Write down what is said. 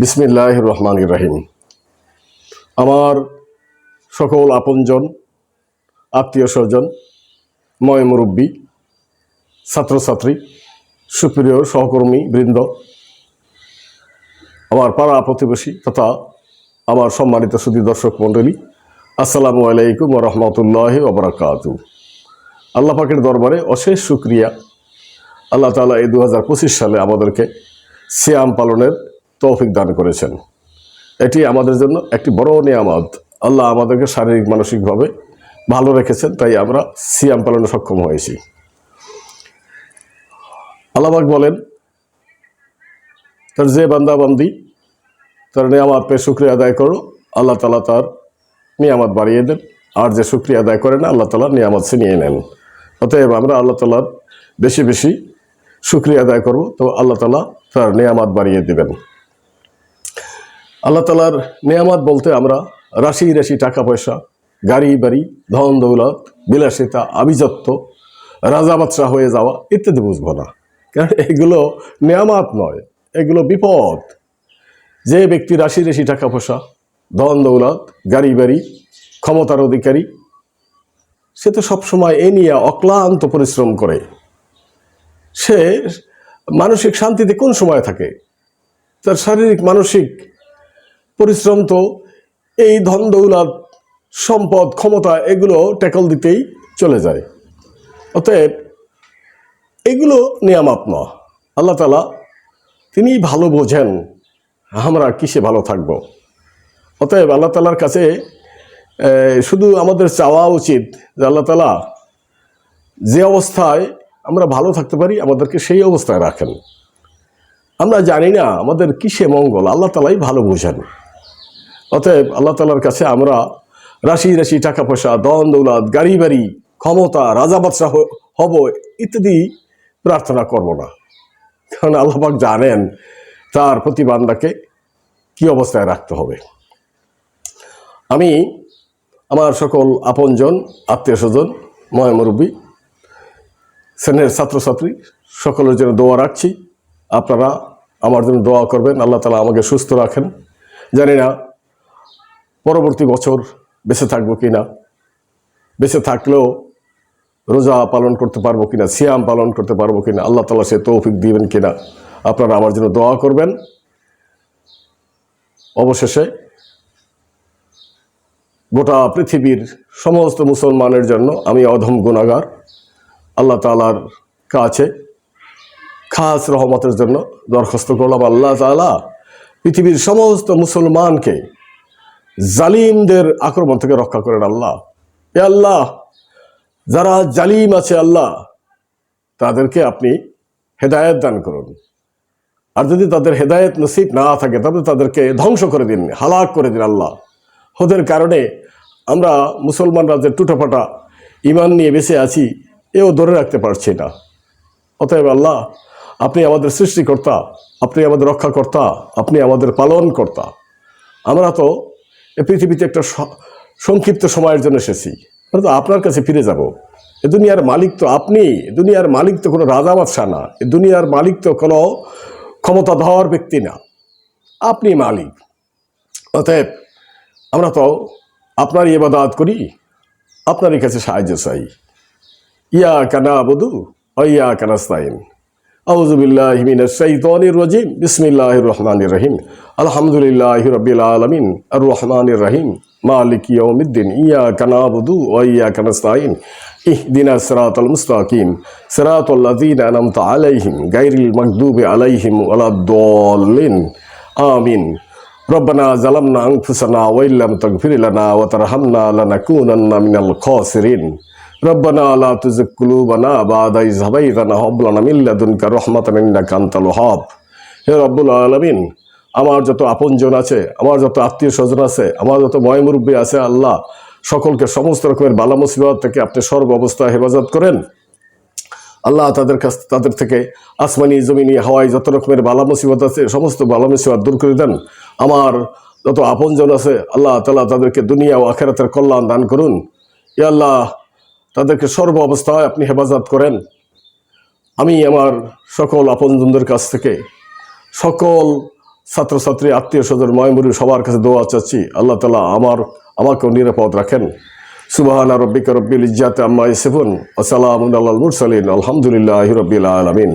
বিসমিল্লাহ রহমান রাহিম। আমার সকল আপনজন, আত্মীয় স্বজন, ময় মুরব্বী, ছাত্রছাত্রী, সুপ্রিয় সহকর্মী বৃন্দ, আমার পাড়া প্রতিবেশী তথা আমার সম্মানিত সুদী দর্শক মণ্ডলী, আসসালামু আলাইকুম রহমতুল্লাহ ওবরাকাতু আল্লাহ পাকের দরবারে অশেষ শুক্রিয়া। আল্লাহ তাআলা এই দু হাজার পঁচিশ সালে আমাদেরকে সিয়াম পালনের তৌফিক দান করেছেন। এটি আমাদের জন্য একটি বড় নিয়ামত। আল্লাহ আমাদেরকে শারীরিক, মানসিকভাবে ভালো রেখেছেন, তাই আমরা সিয়াম পালনে সক্ষম হয়েছি। আল্লাহবাক বলেন, তার যে বান্দা বান্দি তার নিয়ামত পেয়ে শুক্রিয়া আদায় করো, আল্লাহ তালা তার নিয়ামত বাড়িয়ে দেন। আর যে শুক্রিয়া আদায় করে না, আল্লাহ তালা নিয়ামত ছিনিয়ে নেন। অতএব আমরা আল্লাহ তালার বেশি বেশি শুক্রিয়া আদায় করব, তো আল্লাহ তালা তার নিয়ামত বাড়িয়ে দেবেন। আল্লাহ তালার নিয়ামত বলতে আমরা রাশি রাশি টাকা পয়সা, গাড়ি, বাড়ি, ধন, দৌলত, বিলাসিতা, আভিজাত্য রাজা বাদশাহ হয়ে যাওয়া ইত্যাদি বুঝব না। কারণ এগুলো নিয়ামত নয়, এগুলো বিপদ। যে ব্যক্তি রাশি রাশি টাকা পয়সা, ধন, দৌলত, গাড়ি, বাড়ি, ক্ষমতার অধিকারী, সে তো সবসময় এ নিয়ে অক্লান্ত পরিশ্রম করে। সে মানসিক শান্তিতে কোন সময় থাকে? তার শারীরিক, মানসিক পরিশ্রম তো এই ধন দৌলত, সম্পদ, ক্ষমতা, এগুলো ট্যাকল দিতেই চলে যায়। অতএব এগুলো নিয়ামত ন। আল্লাহ তালা তিনি ভালো বোঝেন, আমরা কিসে ভালো থাকব? অতএব আল্লাহ তালার কাছে শুধু আমাদের চাওয়া উচিত যে আল্লাহ তালা যে অবস্থায় আমরা ভালো থাকতে পারি, আমাদেরকে সেই অবস্থায় রাখেন। আমরা জানি না আমাদের কিসে মঙ্গল, আল্লাহ তালাই ভালো বোঝেন। অতএব আল্লাহ তালার কাছে আমরা রাশি রাশি টাকা পয়সা দন দৌলত, গাড়ি বাড়ি, ক্ষমতা, রাজা বাদশাহ হব ইত্যাদি প্রার্থনা করব না। কারণ আল্লাহবাক জানেন তার প্রতিবান্দাকে কি অবস্থায় রাখতে হবে। আমি আমার সকল আপনজন আত্মীয় স্বজন ময় মুরব্বী, শ্রেণির ছাত্রছাত্রী, সকলের জন্য দোয়া রাখছি। আপনারা আমার জন্য দোয়া করবেন। আল্লাহ তালা আমাকে সুস্থ রাখেন। জানি না পরবর্তী বছর বেঁচে থাকব কি না বেঁচে থাকলেও রোজা পালন করতে পারব কিনা? সিয়াম পালন করতে পারব কিনা? আল্লাহ তালা সে তৌফিক দিবেন কিনা? আপনারা আমার জন্য দোয়া করবেন। অবশেষে গোটা পৃথিবীর সমস্ত মুসলমানের জন্য আমি অধম গুণাগার আল্লাহ তালার কাছে খাস রহমতের জন্য দরখাস্ত করলাম। আল্লাহ তালা পৃথিবীর সমস্ত মুসলমানকে জালিমদের আক্রমণ থেকে রক্ষা করেন আল্লাহ। এ আল্লাহ, যারা জালিম আছে আল্লাহ, তাদেরকে আপনি হেদায়েত দান করুন। আর যদি তাদের হেদায়েত নসিব না থাকে তবে তাদেরকে ধ্বংস করে দিন, হালাক করে দিন আল্লাহ। ওদের কারণে আমরা মুসলমানরা যে টুটাফাটা ইমান নিয়ে বেঁচে আছি, এও ধরে রাখতে পারছি না। অতএব আল্লাহ, আপনি আমাদের সৃষ্টিকর্তা, আপনি আমাদের রক্ষাকর্তা, আপনি আমাদের পালন কর্তা আমরা তো পৃথিবীতে একটা সংক্ষিপ্ত সময়ের জন্য এসেছি। তো আপনার কাছে ফিরে যাব। এ দুনিয়ার মালিক তো আপনি দুনিয়ার মালিক তো কোনো রাজা বাদশাহ না, এ দুনিয়ার মালিক তো কোনো ক্ষমতাধর ব্যক্তি না। আপনি মালিক। অতএব আমরা তো আপনারই ইবাদত করি, আপনারই কাছে সাহায্য চাই। ইয়া কানা বধু ইয়া কানাস্তাইন আউজুবিল্লাহ মিনাশ শাইতানির রাজিম বিসমিল্লাহির রহমানির রহিম আলহামদুলিল্লাহি রাব্বিল আলামিন আর রহমানির রহিম মালিক ইয়াউমিদ্দিন ইয়াকা নাবুদু ওয়া ইয়াকা নাস্তাইন ইহদিনা সিরাতাল মুস্তাকিম সিরাতাল লাযিনা আনআমতা আলাইহিম গায়রিল মাগদুবি আলাইহিম ওয়ালাদ-দাল্লিন আমিন ربنا ظلمنا أنفسنا وإن لم تغفر لنا وترحمنا لنكونن من الخاسرين ربنا لا تزغ قلوبنا بعد إذ هديتنا وهب لنا من لدنك رحمة إنك أنت الوهاب হে রব্বুল আলমিন আমার যত আপনজন আছে আমার যত আত্মীয় স্বজন আছে আমার যত ময়মুরব্বী আছে আল্লাহ সকলকে সমস্ত রকমের বালা মুসিবত থেকে আপনি সর্ব অবস্থায় হেফাজত করেন আল্লাহ তাদের কাছ তাদের থেকে আসমানি জমিনি হাওয়াই যত রকমের বালা মুসিবত আছে সমস্ত বালা মুসিবত দূর করে দেন আমার যত আপনজন আছে আল্লাহ তালা তাদেরকে দুনিয়া ও আখেরাতের কল্যাণ দান করুন ই আল্লাহ তাদেরকে সর্ব অবস্থায় আপনি হেফাজত করেন। আমি আমার সকল আপনজনদের কাছ থেকে সকল ছাত্রছাত্রী, আত্মীয় স্বজন ময়মুরি সবার কাছে দোয়া চাচ্ছি, আল্লাহ তালা আমার, আমাকেও নিরাপদ রাখেন। সুবাহান রব্বিকা রব্বিল ইজাত আম্মা ইসেফুন আসসালাম আল্লাহ মুরসালিন, আলহামদুলিল্লাহ রবিল আলমিন।